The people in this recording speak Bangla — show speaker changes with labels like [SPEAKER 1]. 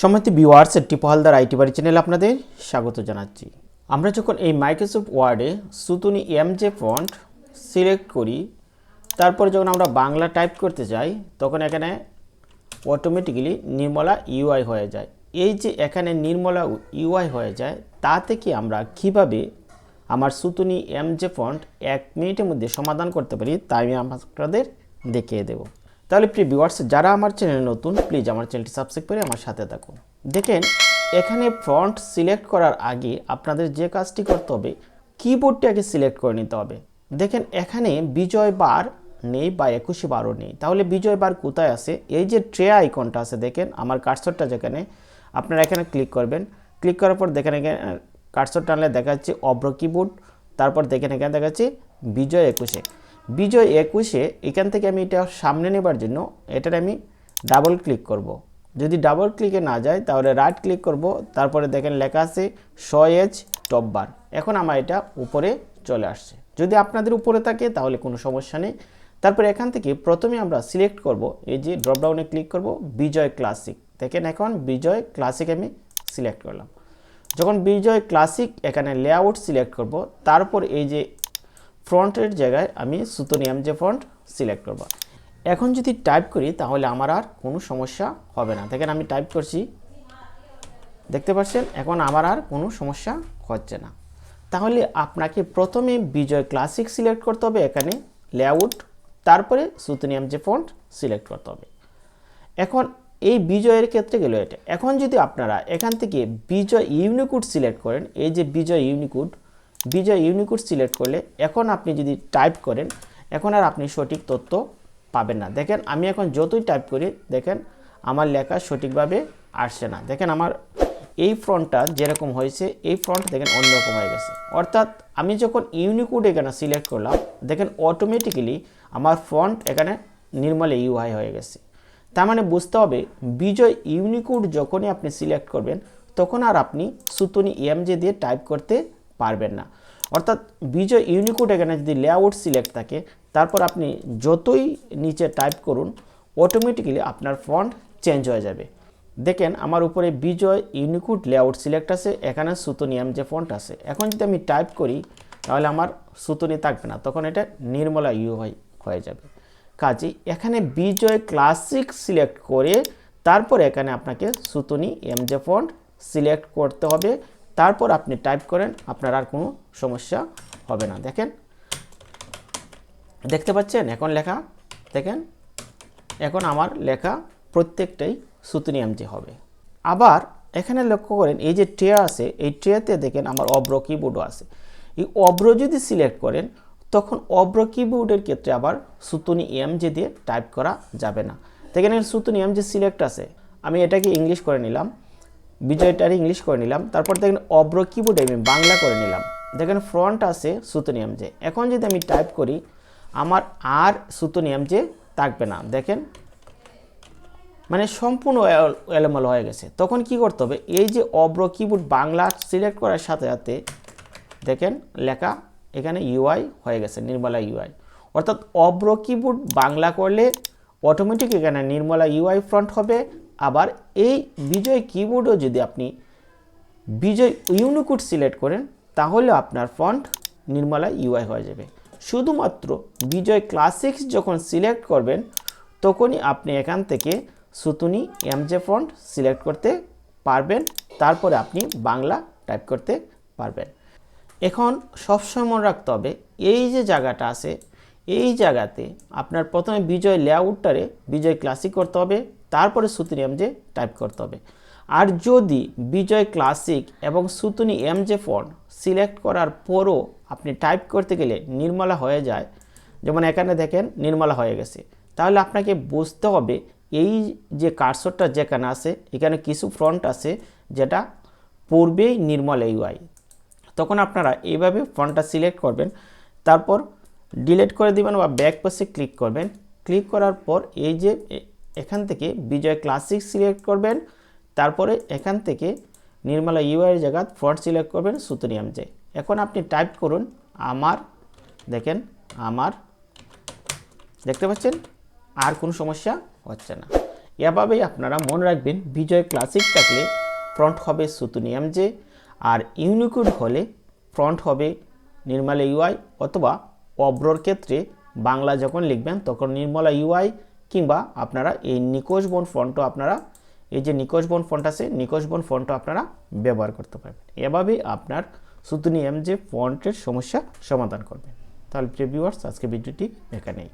[SPEAKER 1] সম্মত ভিউয়ার্স টিপহালদার আইটি বাড়ি চ্যানেলে আপনাদের স্বাগত জানাচ্ছি। আমরা যখন এই মাইক্রোসফট ওয়ার্ডে Sutonny M J font select করি, তারপরে যখন আমরা বাংলা টাইপ করতে যাই, তখন এখানে অটোমেটিক্যালি নির্মলা ইউআই হয়ে যায়। এই যে এখানে নির্মলা ইউআই হয়ে যায় তা থেকে আমরা কীভাবে আমার সুতুনি এম জে ফন্ট এক মিনিটের মধ্যে সমাধান করতে পারি, তাই আমি আপনাদের দেখিয়ে দেবো। তাহলে প্রিয় ভিউয়ার্স যারা আমার চ্যানেলে নতুন প্লিজ আমার চ্যানেলটি সাবস্ক্রাইব করে আমার সাথে থাকুন। দেখেন, এখানে ফন্ট সিলেক্ট করার আগে আপনাদের যে কাজটি করতে হবে কিবোর্ডটি আগে সিলেক্ট করে নিতে হবে। দেখেন, এখানে বিজয় বার নেই বা একুশে বারও নেই। তাহলে বিজয় বার কোথায় আছে? এই যে ট্রে আইকনটা আছে, দেখেন, আমার কার্সরটা যেখানে, আপনারা এখানে ক্লিক করবেন। ক্লিক করার পর দেখেন, এখানে কার্সর টানলে দেখা যাচ্ছে অব্র কিবোর্ড তারপর দেখেন, এখানে দেখা যাচ্ছে বিজয় একুশে। বিজয় একুশে এখান থেকে আমি এটা সামনে নেবার জন্য এটার আমি ডাবল ক্লিক করব। যদি ডাবল ক্লিকে না যায়, তাহলে রাইট ক্লিক করব। তারপরে দেখেন লেখা আছে এজ টপ বার এখন আমার এটা উপরে চলে আসছে। যদি আপনাদের উপরে থাকে, তাহলে কোনো সমস্যা নেই। তারপর এখান থেকে প্রথমে আমরা সিলেক্ট করব। এই যে ড্রপডাউনে ক্লিক করব, বিজয় ক্লাসিক দেখেন এখন বিজয় ক্লাসিক আমি সিলেক্ট করলাম। যখন বিজয় ক্লাসিক এখানে লেআউট সিলেক্ট করব, তারপর এই যে ফ্রন্টের জায়গায় আমি সুতোনিয়াম যে ফন্ট সিলেক্ট করব। এখন যদি টাইপ করি তাহলে আমার আর কোনো সমস্যা হবে না। দেখেন আমি টাইপ করছি। দেখতে পাচ্ছেন? এখন আমার আর কোনো সমস্যা হচ্ছে না। তাহলে আপনাকে প্রথমে বিজয় ক্লাসিক সিলেক্ট করতে হবে এখানে, লেআউট, তারপরে সুতোনিয়াম যে ফন্ট সিলেক্ট করতে হবে। এখন এই বিজয়ের ক্ষেত্রে গেল এটা। এখন যদি আপনারা এখান থেকে বিজয় ইউনিকোড সিলেক্ট করেন, এই যে Bijoy Unicode Bijoy Unicode select করলে এখন আপনি যদি টাইপ করেন, এখন আর আপনি সঠিক তথ্য পাবেন না। দেখেন, আমি এখন যতই টাইপ করি, দেখেন আমার লেখা সঠিকভাবে আসছে না। দেখেন, আমার এই ফ্রন্টটা যেরকম হয়েছে, এই ফ্রন্ট দেখেন অন্যরকম হয়ে গেছে। অর্থাৎ আমি যখন ইউনিকোড এখানে সিলেক্ট করলাম, দেখেন অটোমেটিক্যালি আমার ফ্রন্ট এখানে নির্মলে ইউআই হয়ে গেছে। তার মানে বুঝতে হবে, বিজয় ইউনিকোড যখনই আপনি সিলেক্ট করবেন, তখন আর আপনি সুতনি এমজে দিয়ে টাইপ করতে পারবেন না। অর্থাৎ বিজয় ইউনিকোড এখানে যদি লেআউট সিলেক্ট থাকে, তারপর আপনি যতই নিচে টাইপ করুন অটোমেটিক্যালি আপনার ফন্ট চেঞ্জ হয়ে যাবে। দেখেন আমার উপরে বিজয় ইউনিকোড লেআউট সিলেক্ট আছে, এখানে সুতনিয়াম যে ফন্ট আছে। এখন যদি আমি টাইপ করি, তাহলে আমার সুতনি থাকবে না, তখন এটা নির্মলা ইউ হয়ে যাবে। কাজে এখানে বিজয় ক্লাসিক সিলেক্ট করে, তারপর এখানে আপনাকে Sutonny M J font select করতে হবে। তারপর আপনি টাইপ করেন, আপনার আর কোনো সমস্যা হবে না। দেখেন, দেখতে পাচ্ছেন? এখন লেখা, দেখেন? এখন আমার লেখা প্রত্যেকটাই সুতনি এম জে হবে। আবার এখানে লক্ষ্য করেন, এই যে ট্রে আছে, এই ট্রেতে দেখেন আমার অব্র কিবোর্ডও আছে। এই অব্র যদি সিলেক্ট করেন, তখন অব্র কিবোর্ডের ক্ষেত্রে আবার সুতুনি এম যে দিয়ে টাইপ করা যাবে না। দেখেন এর সুতুনি যে সিলেক্ট আছে, আমি এটাকে ইংলিশ করে নিলাম। বিজয়টার ইংলিশ করে নিলাম। তারপর দেখেন অব্র কিবোর্ডে আমি বাংলা করে নিলাম। দেখেন ফ্রন্ট আছে সুতনিয়াম যে। এখন যদি আমি টাইপ করি, আমার আর সুতনিয়াম যে থাকবে না। দেখেন মানে সম্পূর্ণ এল- এলোমেলো হয়ে গেছে। তখন কি করতে হবে? এই যে অব্র কিবোর্ড বাংলা সিলেক্ট করার সাথে সাথে দেখেন লেখা এখানে ইউআই হয়ে গেছে, নির্মলা ইউআই অর্থাৎ অব্র কিবোর্ড বাংলা করলে অটোমেটিক এখানে নির্মলা ইউআই ফ্রন্ট হবে। আবার এই বিজয় কিবোর্ডও যদি আপনি বিজয় ইউনিকোড সিলেক্ট করেন, তাহলে আপনার ফন্ট নির্মলা ইউআই হয়ে যাবে। শুধুমাত্র বিজয় ক্লাসিক্স যখন সিলেক্ট করবেন, তখনই আপনি এখান থেকে সুতুনি এমজে ফন্ট সিলেক্ট করতে পারবেন। তারপরে আপনি বাংলা টাইপ করতে পারবেন। এখন সবসময় মনে রাখতে হবে, এই যে জায়গাটা আছে, এই জায়গাতে আপনার প্রথমে বিজয় লেআউটটারে বিজয় ক্লাসিক করতে হবে। তারপরে সুতুনি এমজে টাইপ করতে হবে। আর যদি বিজয় ক্লাসিক এবং সুতুনি এমজে ফন্ট সিলেক্ট করার পরও আপনি টাইপ করতে গেলে নির্মলা হয়ে যায়, যেমন এখানে দেখেন নির্মলা হয়ে গেছে। তাহলে আপনাকে বুঝতে হবে এই যে কার্সরটা যেখানে আছে, এখানে কিছু ফ্রন্ট আছে যেটা পূর্বেই নির্মল ইউআই তখন আপনারা এইভাবে ফন্টটা সিলেক্ট করবেন, তারপর ডিলিট করে দিবেন বা ব্যাক পাশে ক্লিক করবেন। ক্লিক করার পর এই যে এখান থেকে বিজয় ক্লাসিক সিলেক্ট করবেন, তারপরে এখান থেকে নির্মলা ইউআইয়ের জায়গা ফন্ট সিলেক্ট করবেন সুতনিয়াম যে। এখন আপনি টাইপ করুন আমার, দেখেন আমার, দেখতে পাচ্ছেন? আর কোনো সমস্যা হচ্ছে না। এভাবেই আপনারা মনে রাখবেন বিজয় ক্লাসিক থাকলে ফ্রন্ট হবে সুতুনিয়াম এমজে আর ইউনিকোড হলে ফ্রন্ট হবে নির্মলা ইউআই অথবা অব্রর ক্ষেত্রে বাংলা যখন লিখবেন তখন নির্মলা ইউআই কিংবা আপনারা এই নিকোজ বোন ফন্টও আপনারা, এই যে নিকোজ বোন ফন্ট আছে নিকোজ বোন ফন্টও আপনারা ব্যবহার করতে পারবেন। এভাবেই আপনার সুতুনি যে ফন্টের সমস্যা সমাধান করবেন। তাহলে প্রিয় ভিউয়ার্স আজকে ভিডিওটি এখানেই।